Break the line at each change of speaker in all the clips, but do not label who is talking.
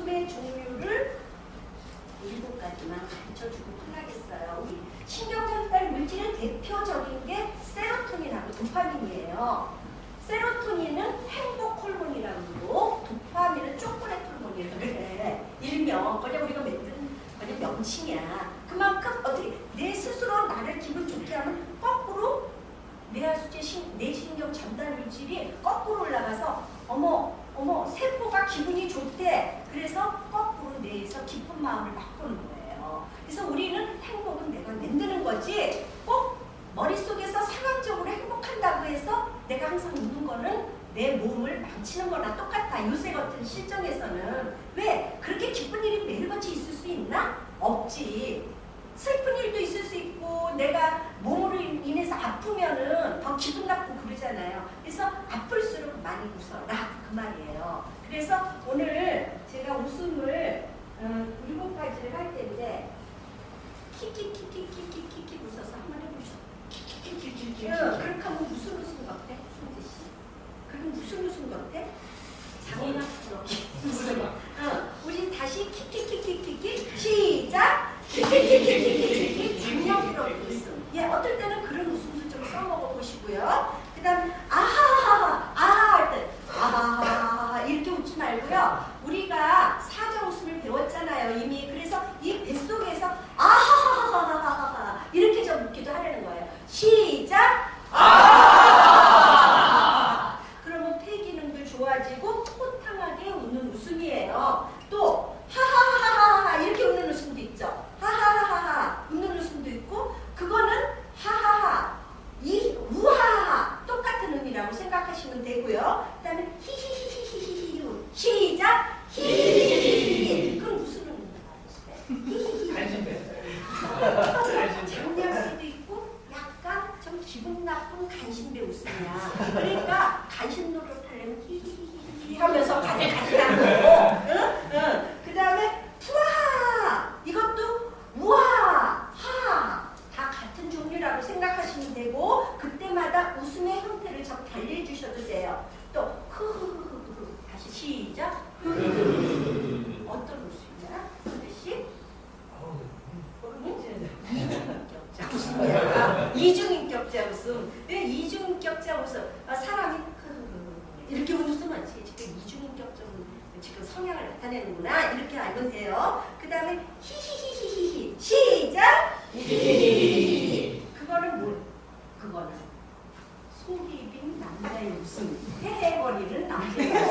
웃음의 종류를 일곱 가지만 가르쳐주고 끝나겠어요. 우리 신경전 달 물질의 대표적인 게 세로토닌하고 도파민이에요. 세로토닌은 행복 호르몬이라고 그러고 도파민은 초콜릿 호르몬이라고 그래. 일명 그냥 우리가 만든 그냥 명칭이야. 그만큼 어떻게 내 스스로 나를 기분 좋게 하면 거꾸로 뇌하수체 신, 뇌신경 전달 물질이 거꾸로 올라가서 어머 어머 세포가 기분이 좋대. 그래서 거꾸로 뇌에서 기쁜 마음을 바꾸는 거예요. 그래서 우리는 행복은 내가 만드는 거지 꼭 머릿속에서 상황적으로 행복한다고 해서 내가 항상 웃는 거는 내 몸을 망치는 거나 똑같아. 요새 같은 실정에서는 왜 그렇게 기쁜 일이 매일같이 있을 수 있나? 없지. 슬픈 일도 있을 수 있고 내가 몸으로 인해서 아프면은 더 기분 나쁘고 그러잖아요. 그래서 아플수록 많이 웃어라 그 말이에요. 그래서 오늘 제가 웃음을 어, 일곱 가지를 할 텐데 키키키키키키키키 웃어서 한번 해보죠. 키키키키키키. 응, 그렇게 하면 무슨 웃음 같아? 손재 씨. 그럼 무슨 웃음 같아? 장난처럼 웃음. 응, 우리 다시 키키키키키키 시작. 키키키키키키키 장난스러운 웃음. 예, 어떨 때는 그런 웃음도 좀 써먹어 보시고요. 그다음 아하하하 아할 때 아하하하 이렇게 웃지 말고요. 우리가 사자 웃음을 배웠잖아요 이미. 그래서 이 뱃속에서 아하하하하하 이렇게 좀 웃기도 하려는 거예요. 시작. 그러면 폐 기능도 좋아지고 호탕하게 웃는 웃음이에요. 또 하하하하하 이렇게 웃는 웃음도 있죠. 하하하하 웃는 웃음도 있고 그거는 하하하 이 우하하 똑같은 의미라고 생각하시면 되고요. 그다음에 히히히히히히 시작 히히히히히 그럼 무슨 의미인가?
관심 뺐어요.
장난기도 있고 약간 좀 기분 나쁜 간신배 웃음이야. 그러니까 간신 노릇하려면 히히히히 하면서 가지 가지라는 거고. 응? 응. 그 다음에 푸하 이것도 우하 하. 다 같은 종류라고 생각하시면 되고 그때마다 웃음의 형태를 좀 달리해 주셔도 돼요. 또 흐흐흐흐 다시 시작. 어떤 웃음이야? 선배씨? 이중인격자 웃음이야. 이중인격자 웃음. 왜 이중인격자 웃음? 아, 사람이 이렇게 웃으면 지금 이중인격자 지금 성향을 나타내는구나 이렇게 알면 돼요. 그 다음에 히히히히히히 시작. 그거는 뭘? 그거는 속이 빈 남자의 웃음. 헤헤거리는 남자의 웃음.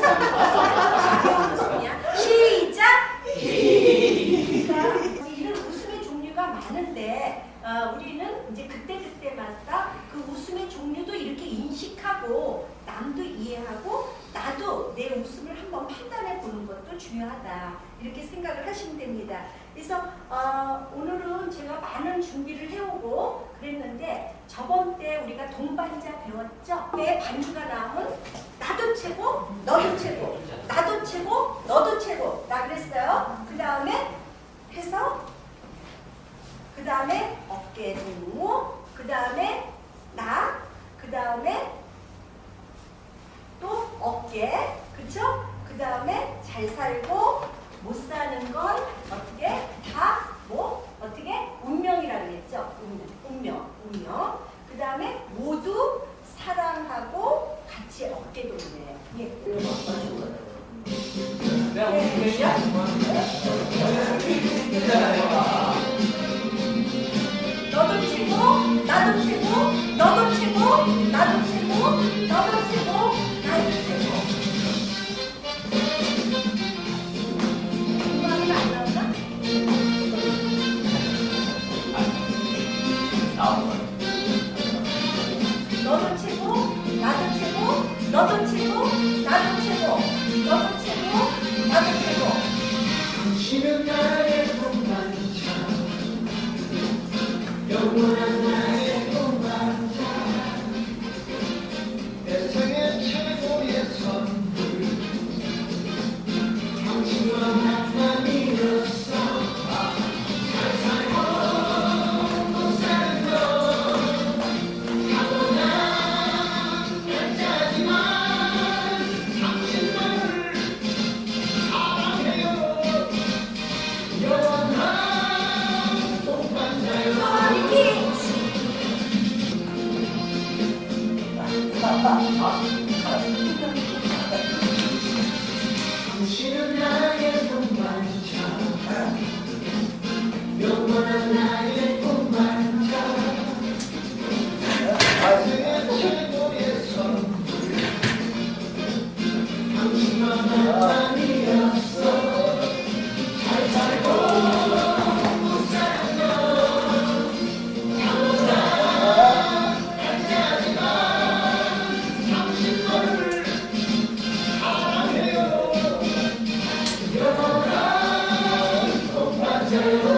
시작. 그러니까 이런 웃음의 종류가 많은데 어, 우리는 이제 그때 그때마다 그 웃음의 종류도 이렇게 인식하고 남도 이해하고 나도 내 웃음을 한번 판단해 보는 것도 중요하다 이렇게 생각을 하시면 됩니다. 그래서 어, 오늘은 제가 많은 준비를 해오고 그랬는데 저번 때 우리가 동반자 배웠죠? 왜 반주가 나오면 나도 최고, 너도 최고, 나도 최고, 너도 최고 나 그랬어요. 그 다음에 해서 그 다음에 동무, 그 다음에 나, 그 다음에 또 어깨, 그쵸? 그 다음에 잘 살고 음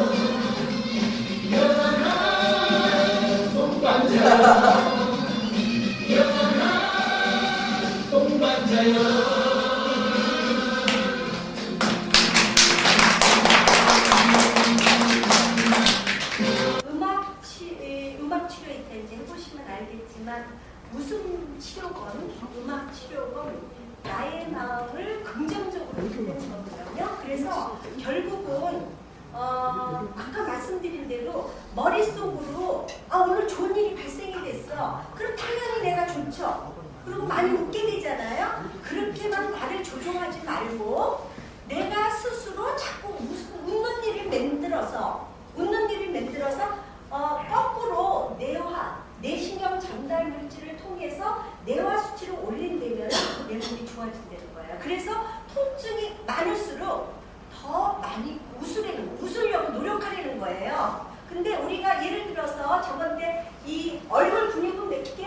머릿속으로 아 오늘 좋은 일이 발생이 됐어. 그럼 당연히 내가 좋죠. 그리고 많이 웃게 되잖아요. 그렇게만 나를 조종하지 말고 내가 스스로 자꾸 무슨 웃는 일을 만들어서 웃는 일을 만들어서 어, 거꾸로 뇌화, 뇌신경 전달 물질을 통해서 뇌화 수치를 올린다면 내 몸이 좋아진다는 거예요. 그래서 통증이 많을수록 더 많이 웃으려는 거, 웃으려고 노력하려는 거예요. 근데 우리가 예를 들어서 저번에 이 얼굴 근육은 몇 개?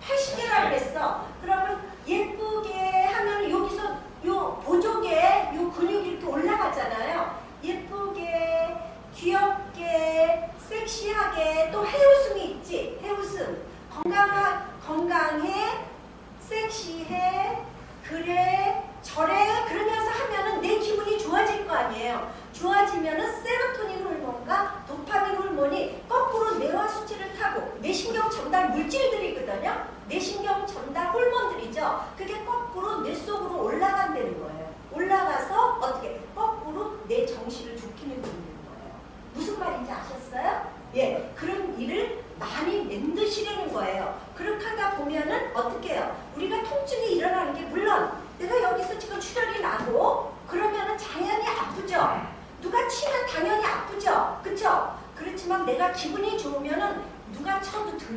80개라고 했어. 그러면 예쁘게 하면 여기서 요 보조개 요 근육이 이렇게 올라가잖아요. 예쁘게, 귀엽게, 섹시하게 또 해웃음이 있지. 해웃음. 건강하, 건강해, 섹시해, 그래, 저래 그러면서 하면은 내 기분이 좋아질 거 아니에요. 좋아지면은 세로토닌 호르몬과 도파민 호르몬이 거꾸로 뇌화 수치를 타고 뇌신경 전달 물질들이거든요. 뇌신경 전달 호르몬들이죠. 그게 거꾸로 뇌 속으로 올라간다는 거예요. 올라가서 어떻게 거꾸로 내 정신을 좋게 만드는 거예요. 무슨 말인지 아셨어요? 예, 그런 일을 많이 만드시려는 거예요. 그렇게 하다 보면은 어떻게 해요? 우리가 통증이 일어나는 게 물론 내가 여기서 지금 출혈이 나고 그러면은 당연히 아프죠. 누가 치면 당연히 아프죠. 그쵸? 그렇지만 내가 기분이 좋으면은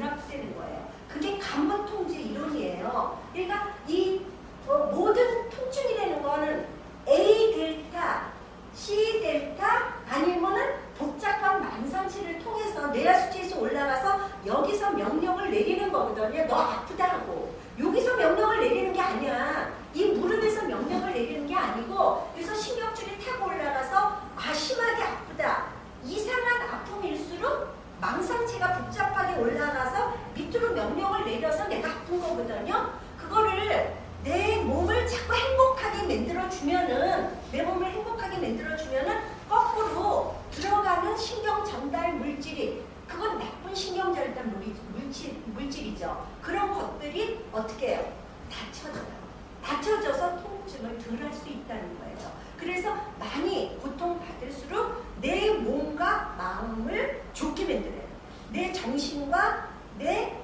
아프다는 거예요. 그게 간번 통제 이론이에요. 그러니까 이 어, 모든 통증이라는 거는 A 델타, C 델타 아니면은 복잡한 만성치를 통해서 뇌하 수치에서 올라가서 여기서 명령을 내리는 거거든요. 너 아프다 하고 여기서 명령을 내리는 게 아니야. 이 무릎에서 명령을 내리는 게 아니고 그래서 신경줄이 타고 올라가서 아 심하게 아프다. 이상한 아픔일수록 망상체가 복잡 하게 올라가서 밑으로 명령을 내려서 내가 아픈 거거든요. 그거를 내 몸을 자꾸 행복하게 만들어 주면은 내 몸을 행복하게 만들어 주면은 거꾸로 들어가는 신경 전달 물질이 그건 나쁜 신경 전달 물이- 물질 물질이죠. 그런 것들이 어떻게 해요? 다쳐져요. 다쳐져서 통증을 덜 할 수 있다는 거예요. 그래서 많이 고통받을수록 내 몸과 마음을 좋게 만들어요. 내 정신과 내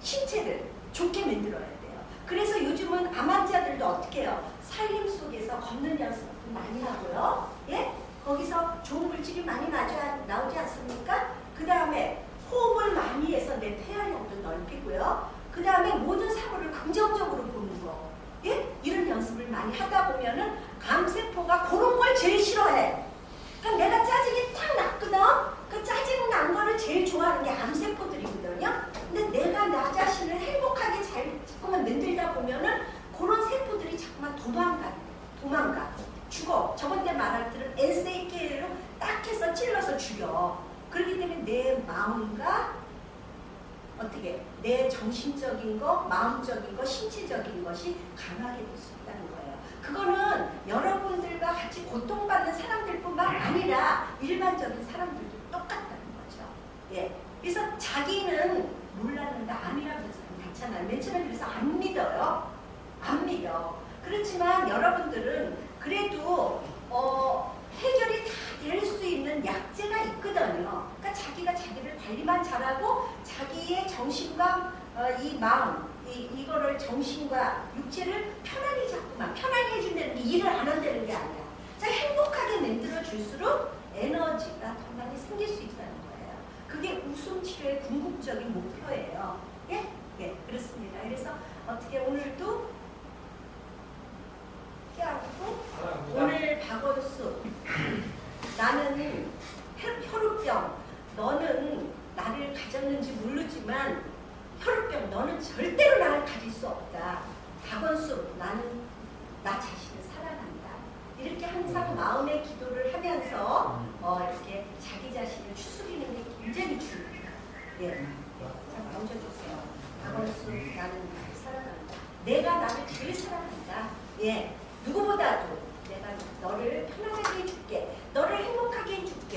신체를 좋게 만들어야 돼요. 그래서 요즘은 암 환자들도 어떻게 해요? 살림 속에서 걷는 연습 많이 하고요. 예? 거기서 좋은 물질이 많이 나오지 않습니까? 그 다음에 호흡을 많이 해서 내 폐활량도 넓히고요. 그 다음에 모든 사고를 긍정적으로 보는 거. 예? 이런 연습을 많이 하다 보면은 암세포가 그런 걸 제일 싫어해. 그럼 내가 짜증이 딱 났거든? 그 짜증 난 거를 제일 좋아하는 게 암세포들이거든요? 근데 내가 나 자신을 행복하게 잘 자꾸만 만들다 보면은 그런 세포들이 자꾸만 도망가. 도망가. 죽어. 저번 때 말할 때는 SAK로 딱 해서 찔러서 죽여. 그렇기 때문에 내 마음과 어떻게 내 정신적인 거, 마음적인 거, 신체적인 것이 강하게 될수 있다는 거예요. 그거는 여러분들과 같이 고통받는 사람들뿐만 아니라 일반적인 사람들도 똑같다는 거죠. 예. 그래서 자기는 몰랐는데 암이라고 괜찮아요. 맨 처음에 그래서 안 믿어요. 안 믿어. 그렇지만 여러분들은 그래도 어, 해결이 다 될 수 있는 약제가 있거든요. 그러니까 자기가 자기를 관리만 잘하고 자기의 정신과 어, 이 마음, 이, 이거를 정신과 육체를 편안히 자꾸만 편안히 해준다는 게 일을 안 한다는 게 아니야. 자, 행복하게 만들어 줄수록 에너지가 더 많이 생길 수 있다는 거예요. 그게 웃음 치료의 궁극적인 목표예요. 예? 예, 그렇습니다. 그래서 어떻게 오늘도 깨닫고 오늘 박원수 나는 혈- 혈우병 너는 나를 가졌는지 모르지만 혈우병 너는 절대로 나를 가질 수 없다 박원수 나는 나 자신을 사랑한다 이렇게 항상 마음의 기도를 하면서 어, 이렇게 자기 자신을 추스리는 게 굉장히 중요해요 얹어주세요 박원수 나는 나를 사랑한다 내가 나를 제일 사랑한다 예. 누구보다도 내가 너를 편안하게 해줄게. 너를 행복하게 해줄게.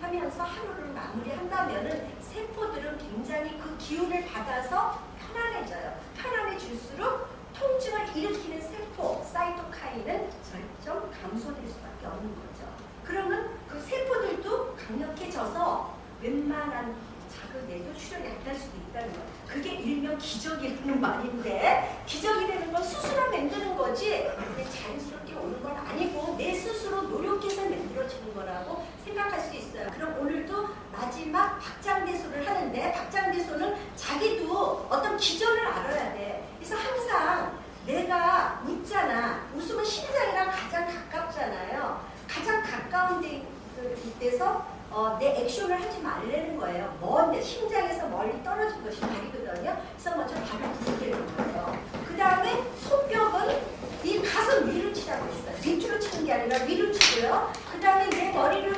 하면서 하루를 마무리한다면은 세포들은 굉장히 그 기운을 받아서 편안해져요. 편안해질수록 통증을 일으키는 세포, 사이토카인은 절정 감소될 수밖에 없는 거죠. 그러면 그 세포들도 강력해져서 웬만한 자극에도 출혈이 안 날 수도 있다는 거예요. 그게 일명 기적이라는 말인데 기적이 되는 건 스스로 만드는 거지 근데 자연스럽게 오는 건 아니고 내 스스로 노력해서 만들어지는 거라고 생각할 수 있어요. 그럼 오늘도 마지막 박장대소를 하는데 박장대소는 자기도 어떤 기전을 알아야 돼. 그래서 항상 내가 웃잖아. 웃으면 심장이랑 가장 가깝잖아요. 가장 가까운 데, 그, 데서 어, 내 액션을 하지 말라는 거예요. 먼데 심장에서 멀리 떨어진 것이 발이거든요. 그래서 먼저 발을 부르는 거예요. 그 다음에 손뼉은 이 가슴 위로 치라고 했어요. 밑으로 치는 게 아니라 위로 치고요. 그 다음에 내 머리를